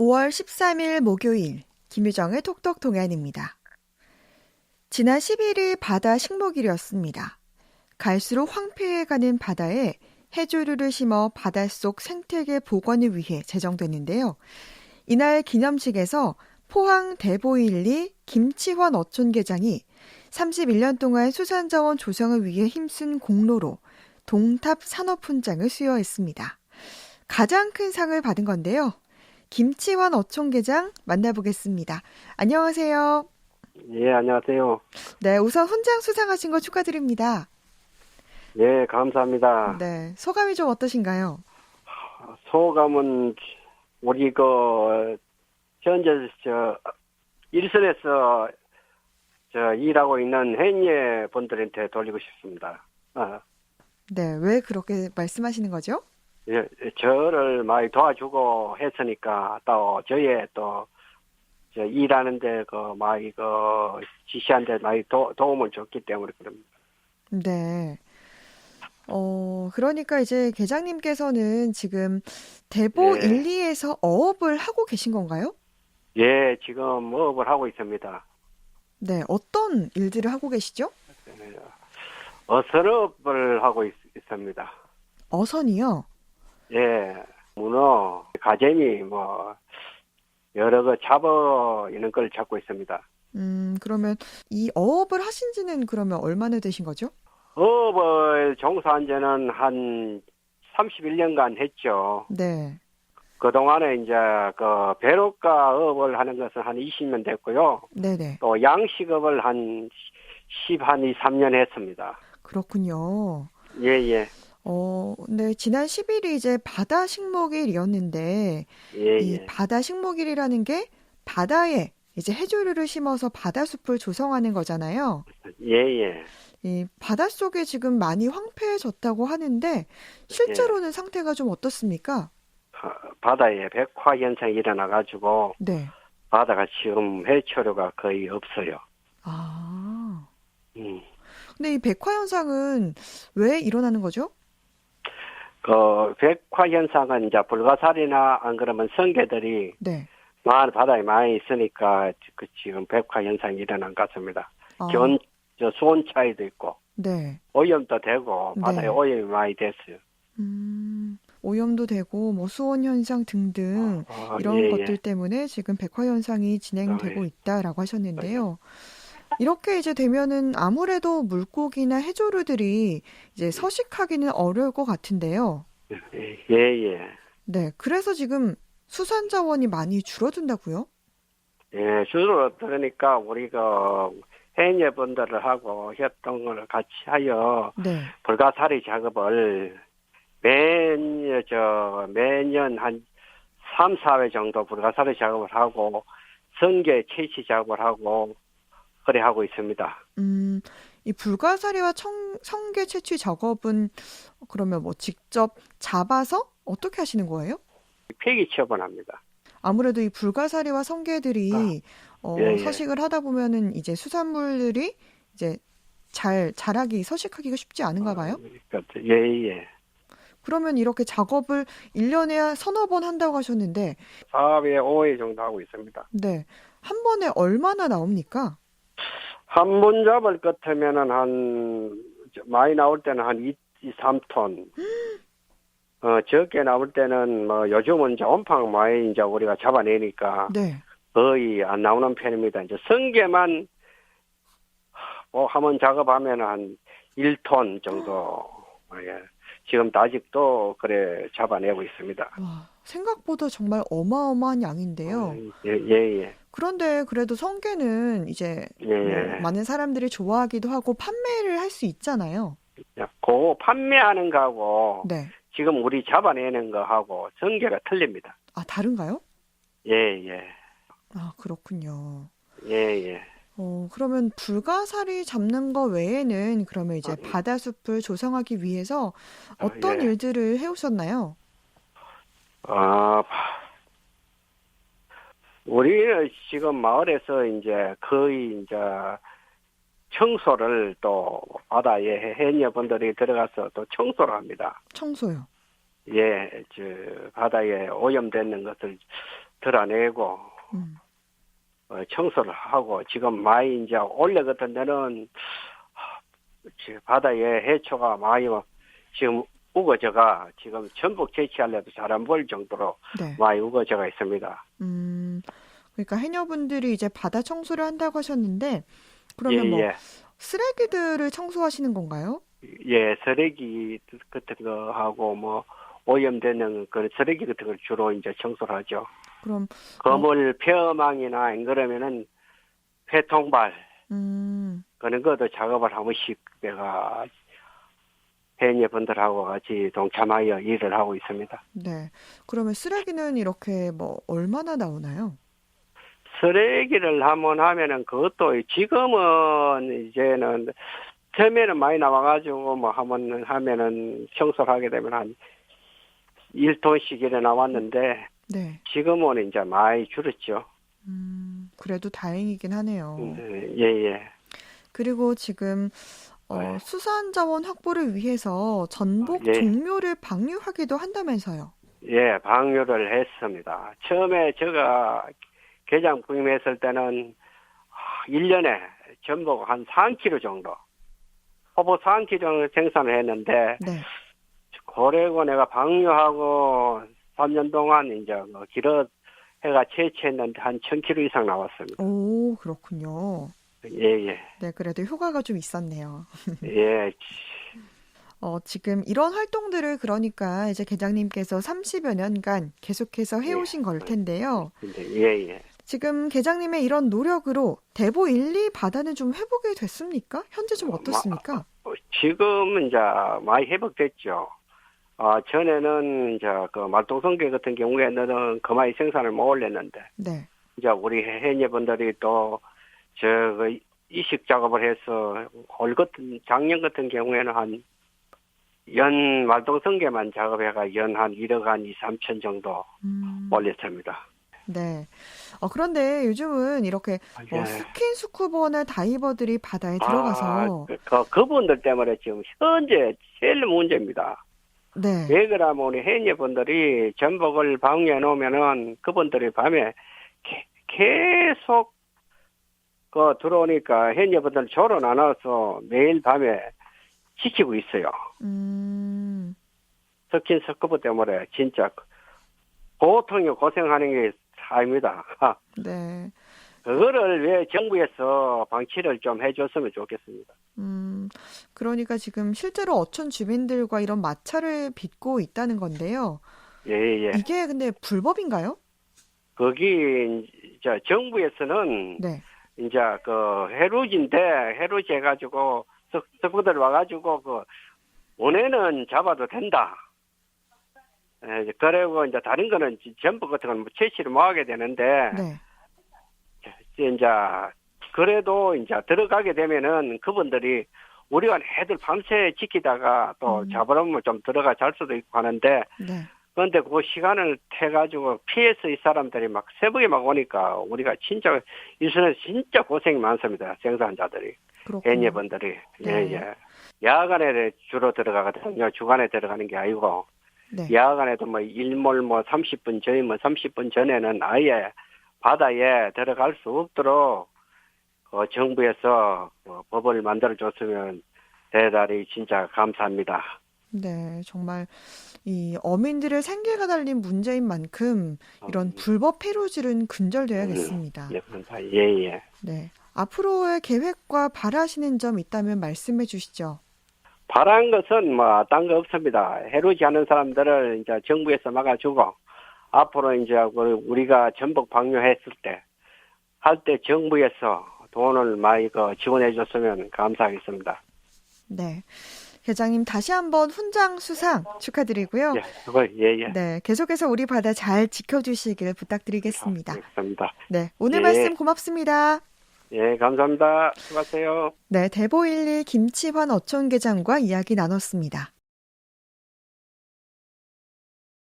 5월 13일 목요일 김유정의 톡톡 동안입니다. 지난 11일 바다 식목일이었습니다. 갈수록 황폐해가는 바다에 해조류를 심어 바닷속 생태계 복원을 위해 제정됐는데요. 이날 기념식에서 포항 대보일리 김치환 어촌계장이 31년 동안 수산자원 조성을 위해 힘쓴 공로로 동탑 산업훈장을 수여했습니다. 가장 큰 상을 받은 건데요. 김치환 어촌계장 만나보겠습니다. 안녕하세요. 예, 안녕하세요. 네, 우선 훈장 수상하신 거 축하드립니다. 예, 감사합니다. 네, 소감이 좀 어떠신가요? 소감은 우리 그 현재 저 일선에서 저 일하고 있는 해녀 분들한테 돌리고 싶습니다. 아, 네, 왜 그렇게 말씀하시는 거죠? 예, 저를 많이 도와주고 했으니까 또 저의 또저 일하는데 그 많이 그 지시한데 많이 도, 도움을 줬기 때문에 그럽니다. 네. 어, 그러니까 이제 계장님께서는 지금 대보 예. 1, 2에서 어업을 하고 계신 건가요? 예, 지금 업을 하고 있습니다. 네, 어떤 일들을 하고 계시죠? 어선업을 하고 있, 있습니다. 어선이요. 예, 문어, 가재미, 뭐, 여러 거 잡어 있는 걸 잡고 있습니다. 음, 그러면 이 어업을 하신 지는 그러면 얼마나 되신 거죠? 어업을 종사한 지는 한 31년간 했죠. 네. 그동안에 이제 그 배로가 업을 하는 것은 한 20년 됐고요. 네네. 또 양식업을 한 10, 한 2, 3년 했습니다. 그렇군요. 예, 예. 어, 네, 지난 10일이 이제 바다 식목일이었는데, 예, 이 예. 바다 식목일이라는 게 바다에 이제 해조류를 심어서 바다숲을 조성하는 거잖아요. 예, 예. 이 바닷속에 지금 많이 황폐해졌다고 하는데, 실제로는 상태가 좀 어떻습니까? 아, 바다에 백화 현상이 일어나 가지고 네. 바다가 지금 해초류가 거의 없어요. 아. 음. 근데 이 백화 현상은 왜 일어나는 거죠? 그 백화 현상은 이제 불가사리나 안 그러면 성게들이 네. 많은 바다에 많이 있으니까 그 지금 백화 현상이 일어난 것 같습니다. 아, 기온 저 수온 차이도 있고 네. 오염도 되고 바다에 네. 오염이 많이 됐어요. 음, 오염도 되고 뭐 수온 현상 등등 아, 이런 예, 예. 것들 때문에 지금 백화 현상이 진행되고 아, 예. 있다라고 하셨는데요. 이렇게 이제 되면은 아무래도 물고기나 해조류들이 이제 서식하기는 어려울 것 같은데요. 예, 예. 네, 그래서 지금 수산 자원이 많이 줄어든다고요? 예, 그러니까 우리가 해녀분들을 하고 협동을 같이 하여 네. 불가사리 작업을 매년 저 매년 한 3, 4회 정도 불가사리 작업을 하고 성게 채취 작업을 하고 그래 하고 있습니다. 음, 이 불가사리와 청, 성게 채취 작업은 그러면 뭐 직접 잡아서 어떻게 하시는 거예요? 폐기 처분합니다. 아무래도 이 불가사리와 성게들이 어, 예, 예. 서식을 하다 보면은 이제 수산물들이 이제 잘 자라기 서식하기가 쉽지 않은가 봐요. 그렇죠. 예, 예. 그러면 이렇게 작업을 1년에 서너 번 한다고 하셨는데 4회, 5회 정도 하고 있습니다. 네. 한 번에 얼마나 나옵니까? 한 번 잡을 것 같으면은 한 저, 많이 나올 때는 한 2, 2 3톤. 어, 적게 나올 때는 뭐 요즘은 이제 온팡 많이 이제 우리가 잡아내니까 네. 거의 안 나오는 편입니다. 이제 성게만 뭐 한번 작업하면 한 1톤 정도. 예. 지금 아직도 그래 잡아내고 있습니다. 와, 생각보다 정말 어마어마한 양인데요. 예, 예, 예. 그런데 그래도 성게는 이제 예, 뭐 예. 많은 사람들이 좋아하기도 하고 판매를 할 수 있잖아요. 그 판매하는 거하고 네. 지금 우리 잡아내는 거하고 성게가 틀립니다. 아, 다른가요? 예, 예. 아, 그렇군요. 예, 예. 어, 그러면 불가사리 잡는 거 외에는 그러면 이제 아, 예. 바다 숲을 조성하기 위해서 어떤 예. 일들을 해오셨나요? 아, 우리는 지금 마을에서 이제 거의 이제 청소를 또 바다에 해녀분들이 들어가서 또 청소를 합니다. 청소요. 예, 저 바다에 오염되는 것을 드러내고 음. 어, 청소를 하고 지금 많이 이제 올해 같은 데는 바다에 해초가 많이 와- 지금 우거져가 지금 전복 채취하려도 잘 안 보일 정도로 네. 많이 우거져가 있습니다. 음. 그러니까 해녀분들이 이제 바다 청소를 한다고 하셨는데 그러면 뭐 예, 쓰레기들을 청소하시는 건가요? 예, 예, 쓰레기 같은 거 하고 뭐 오염되는 그 쓰레기 같은 걸 주로 이제 청소를 하죠. 그럼 거물 폐어망이나 안 그러면은 폐통발 음. 그런 것도 작업을 한 번씩 내가 해녀분들하고 같이 동참하여 일을 하고 있습니다. 네. 그러면 쓰레기는 이렇게 뭐 얼마나 나오나요? 쓰레기를 한번 하면은 그것도 지금은 이제는 처음에는 많이 나와가지고 뭐 한번 하면은 청소를 하게 되면 한 1톤씩 이래 나왔는데 네. 지금은 이제 많이 줄었죠. 음. 그래도 다행이긴 하네요. 예, 예. 그리고 지금 어, 네. 수산 자원 확보를 위해서 전복 예. 종묘를 방류하기도 한다면서요. 예, 방류를 했습니다. 처음에 제가 개장 부임했을 때는 1년에 전복 한 3kg 정도, 호보 3kg 정도 생산을 했는데, 네. 고래고 내가 방류하고 3년 동안 이제 뭐 길어 해가 채취했는데 한 1000kg 이상 나왔습니다. 오, 그렇군요. 예, 예. 네, 그래도 효과가 좀 있었네요. 예, 어, 지금 이런 활동들을 그러니까 이제 계장님께서 30여 년간 계속해서 해오신 걸 텐데요. 예, 예. 지금 계장님의 이런 노력으로 대보 1, 2 바다는 좀 회복이 됐습니까? 현재 좀 어떻습니까? 어, 지금은 이제 많이 회복됐죠. 아, 전에는 이제 그 말동성계 같은 경우에는 거마이 생산을 못 올렸는데, 네. 이제 우리 해녀분들이 또, 저, 그 이식 작업을 해서, 올 같은, 작년 같은 경우에는 한, 연 말동성계만 작업해가 연 한 1억 한 2, 3천 정도 음, 올렸습니다. 네. 어, 그런데 요즘은 이렇게 뭐 예. 스킨 스쿠버나 다이버들이 바다에 들어가서 아, 그, 그, 그 분들 때문에 지금 현재 제일 문제입니다. 네. 왜 그러면 우리 해녀분들이 전복을 방류해 놓으면은 그분들이 밤에 게- 계속 그 들어오니까 해녀분들 조론 안 와서 매일 밤에 지키고 있어요. 음, 스킨 스커브 때문에 진짜 고통이 고생하는 게 삶이다. 네. 그거를 왜 정부에서 방치를 좀 해줬으면 좋겠습니다. 음, 그러니까 지금 실제로 어촌 주민들과 이런 마찰을 빚고 있다는 건데요. 예, 예. 이게 근데 불법인가요? 거기 이제 정부에서는 네. 이제 그 해루지인데 해루지 해가지고 석- 석부들 와가지고 그 원해는 잡아도 된다. 에, 이제 그리고 이제 다른 거는 지- 전부 같은 건뭐 채취를 못 하게 되는데 네. 이제 그래도 이제 들어가게 되면은 그분들이 우리가 애들 밤새 지키다가 또 음. 잡으려면 좀 들어가 잘 수도 있고 하는데 네. 그런데 그 시간을 태가지고 피해서 이 사람들이 막 새벽에 막 오니까 우리가 진짜 일선에서 진짜 고생이 많습니다. 생산자들이, 그렇군요. 해녀분들이. 네. 예, 예. 야간에 주로 들어가거든요. 주간에 들어가는 게 아니고. 네. 야간에도 뭐 일몰 뭐 30분 전이 뭐 30분 전에는 아예 바다에 들어갈 수 없도록 그 정부에서 뭐 법을 만들어 줬으면 대단히 진짜 감사합니다. 네, 정말 이 어민들의 생계가 달린 문제인 만큼 이런 음, 불법 폐류질은 근절돼야겠습니다. 네. 예, 예. 네. 앞으로의 계획과 바라시는 점 있다면 말씀해 주시죠. 바란 것은 뭐 딴 거 없습니다. 해루지 않는 사람들을 이제 정부에서 막아주고 앞으로 이제 그 우리가 전복 방류했을 때 할 때 정부에서 돈을 많이 그 지원해 줬으면 감사하겠습니다. 네. 회장님 다시 한번 훈장 수상 축하드리고요. 예, 예, 예. 네, 계속해서 우리 바다 잘 지켜주시길 부탁드리겠습니다. 알겠습니다. 네, 오늘 예. 말씀 고맙습니다. 예, 감사합니다. 수고하세요. 네, 대보일리 김치환 어촌계장과 이야기 나눴습니다.